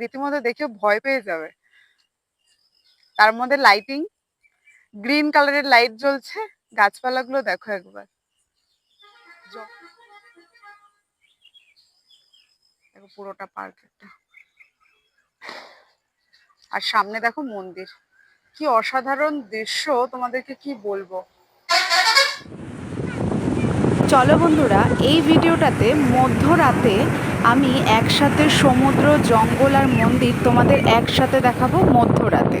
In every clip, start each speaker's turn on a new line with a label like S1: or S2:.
S1: রীতিমতো দেখে ভয় পেয়ে যাবে। তার মধ্যে লাইটিং গ্রিন কালারের লাইট জ্বলছে, গাছপালাগুলো দেখো একবার। পুরোটা পার্ক আর সামনে দেখো মন্দির। কি অসাধারণ দৃশ্য, তোমাদেরকে কি বলব?
S2: চলো বন্ধুরা, এই ভিডিওটাতে মধ্যরাতে আমি একসাথে সমুদ্র, জঙ্গল আর মন্দির তোমাদের একসাথে দেখাবো মধ্যরাতে।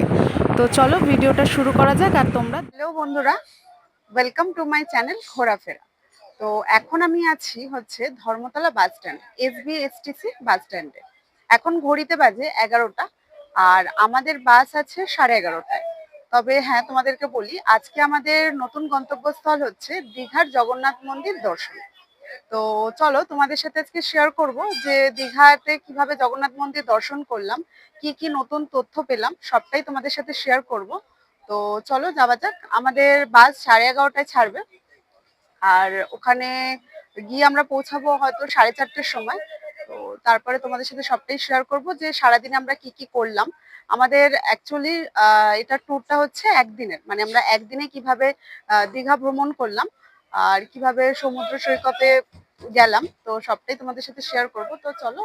S2: তো চলো ভিডিওটা শুরু করা যাক আর তোমরা
S1: হ্যালো বন্ধুরা ওয়েলকাম টু মাই চ্যানেল ঘোরাফেরা। তো এখন আমি আছি হচ্ছে Dharmatala bus stand SBSTC bus স্ট্যান্ডে। এখন ঘড়িতে বাজে এগারোটা, আর আমাদের বাস আছে সাড়ে এগারোটায়। তবে হ্যাঁ তোমাদেরকে বলি, আজকে আমাদের নতুন গন্তব্যস্থল হচ্ছে দীঘার জগন্নাথ মন্দির দর্শন। তো চলো, তোমাদের সাথে আজকে শেয়ার করব যে দীঘাতে কীভাবে জগন্নাথ মন্দির দর্শন করলাম, কি কি নতুন তথ্য পেলাম, সবটাই তোমাদের সাথে শেয়ার করব। তো চলো, যাওয়া যাক। আমাদের বাস সাড়ে এগারোটায় ছাড়বে। আর ওখানে গিয়ে আমরা পৌঁছাবো হয়তো সাড়ে চারটের সময়। তারপরে তোমাদের সাথে সবটাই শেয়ার করব যে সারাদিনে আমরা কি কি করলাম। আমাদের অ্যাকচুয়ালি এটা ট্যুরটা হচ্ছে একদিনের। মানে আমরা একদিনে কীভাবে দীঘা ভ্রমণ করলাম আর কীভাবে সমুদ্র সৈকতে গেলাম, তো সবটাই তোমাদের সাথে শেয়ার করব। তো চলো,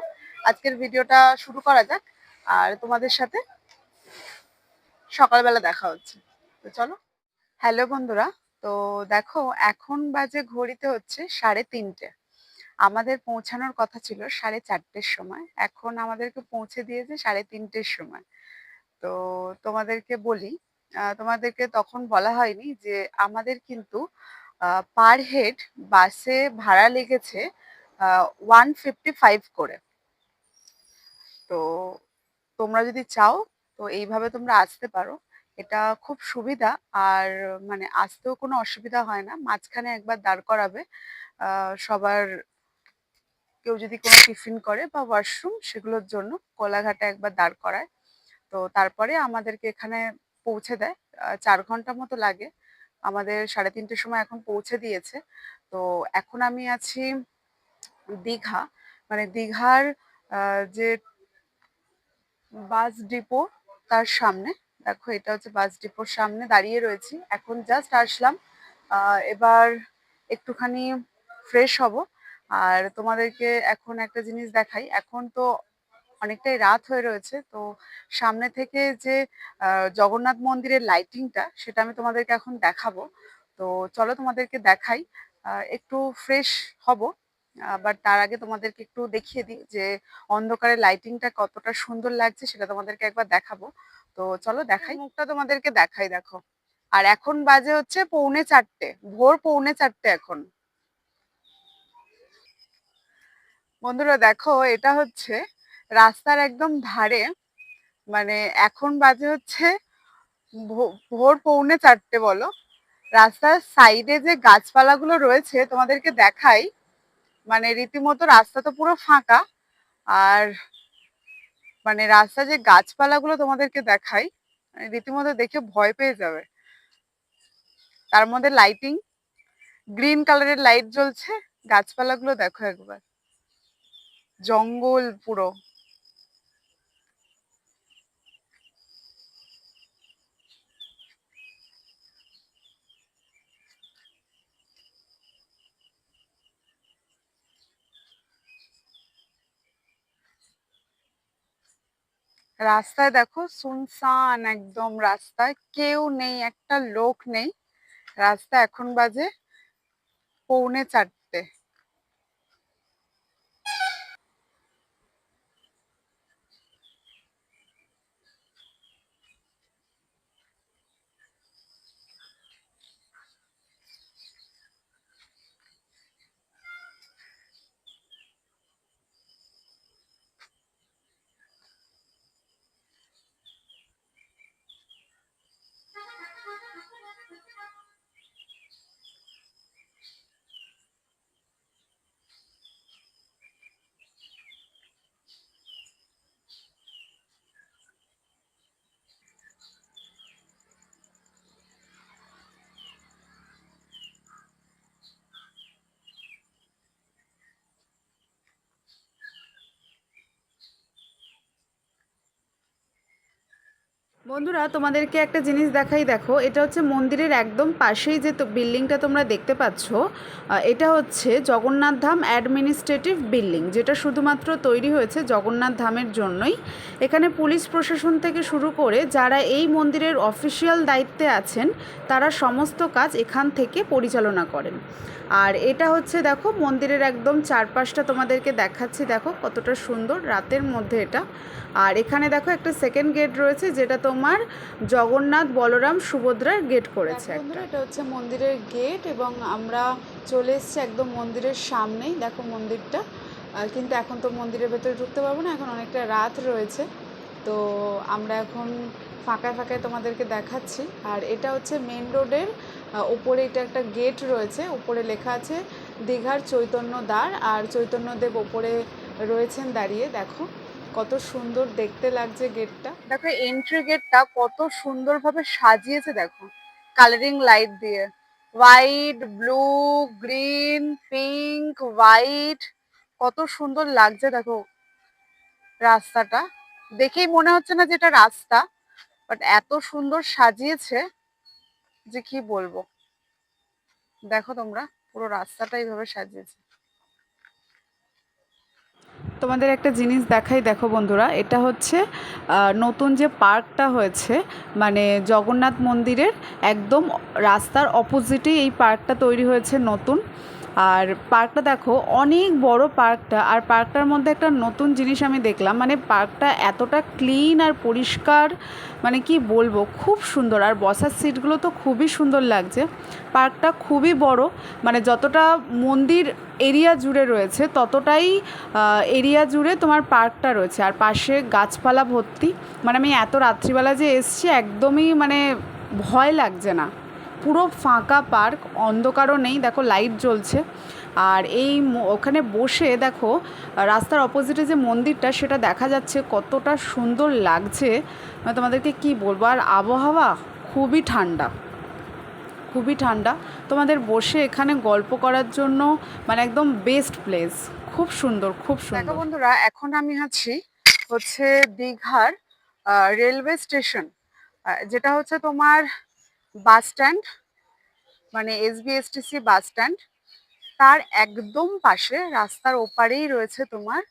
S1: আজকের ভিডিওটা শুরু করা যাক আর তোমাদের সাথে সকালবেলা দেখা হচ্ছে। তো চলো হ্যালো বন্ধুরা, তো দেখো, এখন বাজে ঘড়িতে হচ্ছে সাড়ে তিনটে। আমাদের পৌঁছানোর কথা ছিল সাড়ে চারটের সময়। এখন আমাদেরকে পৌঁছে দিয়েছে সাড়ে তিনটের সময়। তো তোমাদেরকে বলি তোমাদেরকে তখন বলা হয়নি যে আমাদের কিন্তু পার হেড বাসে ভাড়া লেগেছে ওয়ান ফিফটি ফাইভ করে। তো তোমরা যদি চাও, তো এইভাবে তোমরা আসতে পারো। এটা খুব সুবিধা আর মানে আসতেও কোনো অসুবিধা হয় না। মাঝখানে একবার দাঁড় করাবে সবার কেউ যদি কোনো টিফিন করে বা ওয়াশরুম সেগুলোর জন্য কোলাঘাটে একবার দাঁড় করায়। তো তারপরে আমাদেরকে এখানে পৌঁছে দেয়। চার ঘণ্টা মতো লাগে। আমাদের সাড়ে তিনটের সময় এখন পৌঁছে দিয়েছে। তো এখন আমি আছি দীঘা। মানে দীঘার যে বাস ডিপো তার সামনে। দেখো, এটা হচ্ছে বাস ডিপোর সামনে দাঁড়িয়ে রয়েছি। এখন জাস্ট আসলাম। এবার একটুখানি ফ্রেশ হব। আর তোমাদেরকে এখন একটা জিনিস দেখাই। এখন তো অনেকটাই রাত হয়ে রয়েছে, তো সামনে থেকে যে জগন্নাথ মন্দিরের লাইটিংটা সেটা আমি তোমাদেরকে এখন দেখাবো। তো চলো তোমাদেরকে দেখাই। একটু ফ্রেশ হব বাট তার আগে তোমাদেরকে একটু দেখিয়ে দিই যে, অন্ধকারে লাইটিংটা কতটা সুন্দর লাগছে, সেটা তোমাদেরকে একবার দেখাবো। তো চলো দেখাই। মুখটা তোমাদেরকে দেখাই, দেখো। আর এখন বাজে হচ্ছে পৌনে চারটে, ভোর পৌনে চারটে এখন। বন্ধুরা দেখো, এটা হচ্ছে রাস্তার একদম ধারে মানে এখন বাজে হচ্ছে ভোর পৌনে চারটে বলো। রাস্তার সাইডে যে গাছপালাগুলো রয়েছে, তোমাদেরকে দেখাই। মানে রীতিমতো রাস্তা তো পুরো ফাঁকা, আর মানে রাস্তা যে গাছপালাগুলো তোমাদেরকে দেখাই মানে রীতিমতো দেখে ভয় পেয়ে যাবে। তার মধ্যে লাইটিং গ্রিন কালারের লাইট জ্বলছে, গাছপালাগুলো দেখো একবার। জঙ্গল পুরো। রাস্তায় দেখো সুনসান একদম রাস্তায়, কেউ নেই, একটা লোক নেই। রাস্তা এখন বাজে পৌনে চারটে।
S2: বন্ধুরা, তোমাদেরকে একটা জিনিস দেখাই। দেখো, এটা হচ্ছে মন্দিরের একদম পাশেই যে তো- বিল্ডিংটা তোমরা দেখতে পাচ্ছ এটা হচ্ছে জগন্নাথ ধাম অ্যাডমিনিস্ট্রেটিভ বিল্ডিং, যেটা শুধুমাত্র তৈরি হয়েছে জগন্নাথ ধামের জন্যই। এখানে পুলিশ প্রশাসন থেকে শুরু করে যারা এই মন্দিরের অফিসিয়াল দায়িত্বে আছেন, তারা সমস্ত কাজ এখান থেকে পরিচালনা করেন। আর এটা হচ্ছে, দেখো, মন্দিরের একদম চারপাশটা তোমাদেরকে দেখাচ্ছি। দেখো, কতটা সুন্দর রাতের মধ্যে এটা। আর এখানে, দেখো, একটা সেকেন্ড গেট রয়েছে, যেটা তোমার জগন্নাথ বলরাম সুভদ্রার গেট করেছে এটা হচ্ছে মন্দিরের গেট এবং আমরা চলে এসেছি একদম মন্দিরের সামনেই। দেখো মন্দিরটা। কিন্তু এখন তো মন্দিরের ভেতরে ঢুকতে পারব না এখন অনেকটা রাত রয়েছে। তো আমরা এখন ফাঁকায় ফাঁকায় তোমাদেরকে দেখাচ্ছি। আর এটা হচ্ছে মেন রোডের ওপরে এটা একটা গেট রয়েছে। ওপরে লেখা আছে দীঘার চৈতন্য দ্বার। আর চৈতন্যদেব ওপরে রয়েছেন দাঁড়িয়ে দেখো। কত সুন্দর দেখতে লাগছে গেটটা
S1: দেখো এন্ট্রি গেটটা কত সুন্দরভাবে সাজিয়েছে, দেখো। কালারিং লাইট দিয়ে। White blue green pink white কত সুন্দর লাগছে, দেখো রাস্তাটা। দেখেই মনে হচ্ছে না যেটা রাস্তা বাট এত সুন্দর সাজিয়েছে যে কি বলব। দেখো তোমরা, পুরো রাস্তাটা এইভাবে সাজিয়েছে।
S2: তোমাদের একটা জিনিস দেখাই, দেখো বন্ধুরা, এটা হচ্ছে নতুন যে পার্কটা হয়েছে মানে জগন্নাথ মন্দিরের একদম রাস্তার অপোজিটেই এই পার্কটা তৈরি হয়েছে নতুন। আর পার্কটা দেখো, অনেক বড় পার্কটা। আর পার্কটার মধ্যে একটা নতুন জিনিস আমি দেখলাম মানে পার্কটা এতটা ক্লিন আর পরিষ্কার মানে কি বলব, খুব সুন্দর। আর বসার সিটগুলো তো খুবই সুন্দর লাগছে। পার্কটা খুবই বড় মানে যতটা মন্দির এরিয়া জুড়ে রয়েছে, ততটাই এরিয়া জুড়ে তোমার পার্কটা রয়েছে। আর পাশে গাছপালা ভর্তি মানে আমি এত রাত্রিবেলা যে এসছি, একদমই মানে ভয় লাগছে না। পুরো ফাঁকা পার্ক, অন্ধকারও নেই, দেখো লাইট জ্বলছে। আর এই ওখানে বসে দেখো, রাস্তার অপোজিটে যে মন্দিরটা, সেটা দেখা যাচ্ছে কতটা সুন্দর লাগছে। মানে তোমাদেরকে কি বলব, আর আবহাওয়া খুবই ঠান্ডা খুবই ঠান্ডা। তোমাদের বসে এখানে গল্প করার জন্য মানে একদম বেস্ট প্লেস খুব সুন্দর, খুব
S1: দেখো
S2: সুন্দর
S1: বন্ধুরা, এখন আমি আছি হচ্ছে দীঘার রেলওয়ে স্টেশন যেটা হচ্ছে তোমার বাস স্ট্যান্ড মানে এসবিএসটিসি বাস স্ট্যান্ড। তার একদম পাশে রাস্তার ওপারেই রয়েছে তোমার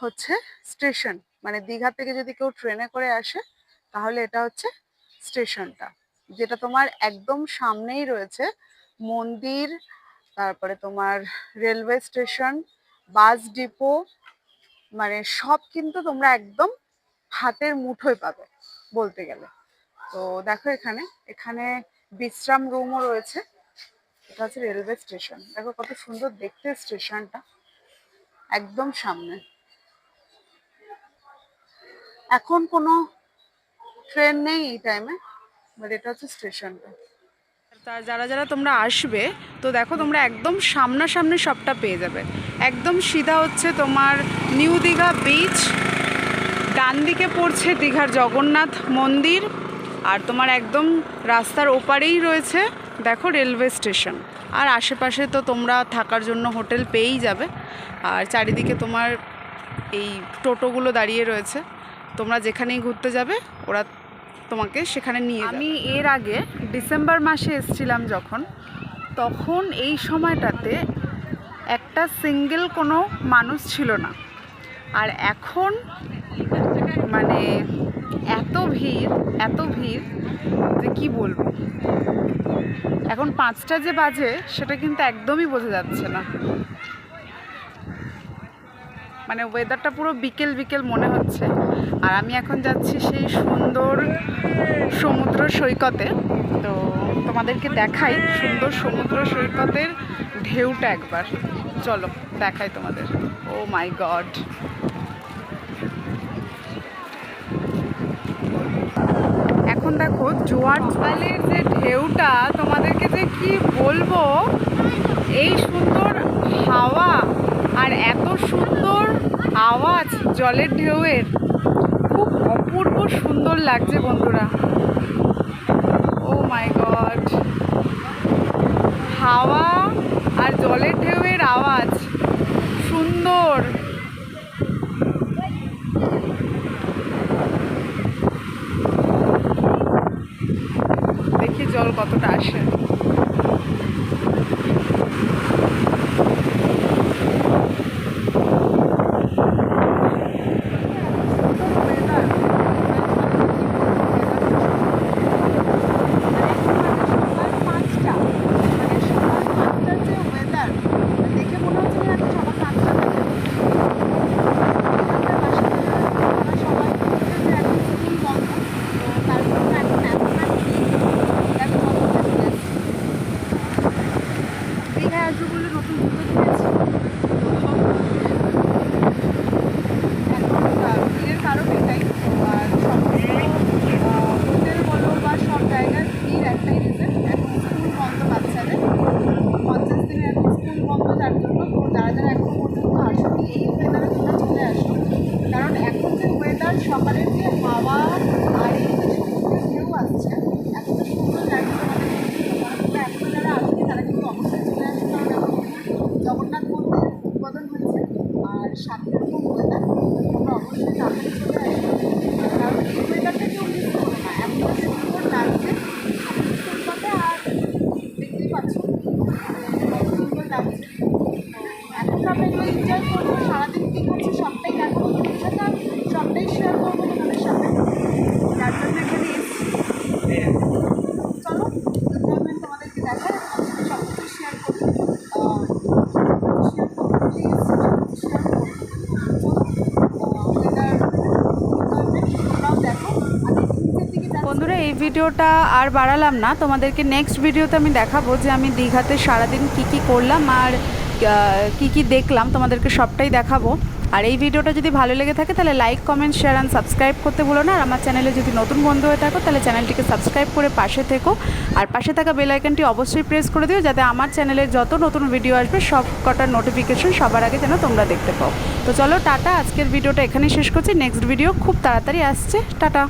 S1: হচ্ছে স্টেশন। মানে দীঘা থেকে যদি কেউ ট্রেনে করে আসে, তাহলে এটা হচ্ছে স্টেশনটা। যেটা তোমার একদম সামনেই রয়েছে মন্দির, তারপরে তোমার রেলওয়ে স্টেশন, বাস ডিপো মানে সব কিন্তু তোমরা একদম হাতের মুঠোয় পাবে বলতে গেলে। তো দেখো এখানে এখানে বিশ্রাম রুমও রয়েছে। এটা হচ্ছে রেলওয়ে স্টেশন দেখো কত সুন্দর দেখতে স্টেশনটা একদম সামনে। এখন কোনো ট্রেন নেই এই টাইমে বাট এটা হচ্ছে স্টেশনটা
S2: তা যারা যারা তোমরা আসবে, তো দেখো তোমরা একদম সামনাসামনি সবটা পেয়ে যাবে। একদম সিধা হচ্ছে তোমার নিউ দীঘা বিচ ডান দিকে পড়ছে দীঘার জগন্নাথ মন্দির আর তোমার একদম রাস্তার ওপারেই রয়েছে, দেখো রেলওয়ে স্টেশন আর আশেপাশে তো তোমরা থাকার জন্য হোটেল পেয়েই যাবে। আর চারিদিকে তোমার এই টোটোগুলো দাঁড়িয়ে রয়েছে। তোমরা যেখানেই ঘুরতে যাবে, ওরা তোমাকে সেখানে নিয়ে আমি এর আগে ডিসেম্বর মাসে এসছিলাম যখন, তখন এই সময়টাতে একটা সিঙ্গেল কোনো মানুষ ছিল না। আর এখন মানে এত ভিড় এত ভিড় যে কি বলব? এখন পাঁচটা যে বাজে, সেটা কিন্তু একদমই বোঝা যাচ্ছে না। মানে ওয়েদারটা পুরো বিকেল বিকেল মনে হচ্ছে। আর আমি এখন যাচ্ছি সেই সুন্দর সমুদ্র সৈকতে। তো তোমাদেরকে দেখাই সুন্দর সমুদ্র সৈকতের ঢেউটা একবার। চলো, দেখাই তোমাদের। ও মাই গড এখন দেখো, জোয়ার জোয়ালের যে ঢেউটা, তোমাদেরকে যে কি বলব, এই সুন্দর হাওয়া আর এত সুন্দর আওয়াজ জলের ঢেউয়ের, খুব অপূর্ব সুন্দর লাগছে বন্ধুরা। ও মাই গড হাওয়া আর জলের ঢেউয়ের আওয়াজ, সুন্দর।
S1: কতটা আসে দীঘায় আসব বলে নতুন জুতো কিনেছি এখন আহ, ভিড়ের কারণ এটাই আর সমস্ত আহ, হোটেল বলো বা সব জায়গার ভিড় একটাই রিজন এখন স্কুল বন্ধ বাচ্চাদের পঞ্চাশ দিনের এখন স্কুল বন্ধ তার জন্য তো যারা যারা এখনও পর্যন্ত আসেনি এই ওয়েদারে তোমরা চলে আসো কারণ এখন যে ওয়েদার সকালের যে হাওয়া আর এই যে সমুদ্রের ঢেউ আসছে এত সুন্দর লাগছে তোমাদের এখন যারা আসবে তারা কিন্তু অবশ্যই চলে আসবে কারণ এখন জগন্নাথ মন্দির উদ্বোধন হয়েছে আর সাথে রকম ওয়েদার তোমরা অবশ্যই তাড়াতাড়ি চলে আসবে কারণ এই ওয়েদারটা কেউ মিস করো না এত সুন্দর লাগছে সুন্দরটা আর দেখতেই পাচ্ছ কত সুন্দর লাগছে এখন তো আমরা এগুলো এনজয় করব সারাদিন কী করছি সবটাই দেখাবো তোমাদের সাথে আর সবটাই শেয়ার করব তোমাদের সাথে যার জন্য এখানে এসেছি চলো এনজয়মেন্ট তোমাদেরকে দেখায় তোমাদের সাথে সব কিছু শেয়ার করি শেয়ার করব বলে এসেছি সব কিছু শেয়ার করব ওয়েদার তোমরাও দেখো আমি নিচের দিকে যাচ্ছি বন্ধুরা এই ভিডিওটা আর বাড়ালাম না, তোমাদেরকে নেক্সট ভিডিওতে আমি দেখাবো যে আমি দীঘাতে সারাদিন কি কি করলাম আর কি কি দেখলাম, তোমাদেরকে সবটাই দেখাবো। আর এই ভিডিওটা যদি ভালো লেগে থাকে তাহলে like comment share and subscribe করতে ভুলো না। আর আমার চ্যানেলে যদি নতুন বন্ধু হয়ে থাকো তাহলে চ্যানেলটিকে সাবস্ক্রাইব করে পাশে থেকো। আর পাশে থাকা বেল অবশ্যই প্রেস করে দিও যাতে আমার চ্যানেলে যত নতুন ভিডিও আসবে, সব কটার নোটিফিকেশন সবার আগে যেন তোমরা দেখতে পাও। তো চলো, টাটা। আজকের ভিডিওটা এখানেই শেষ করছি। নেক্সট ভিডিও খুব তাড়াতাড়ি আসছে। টাটা।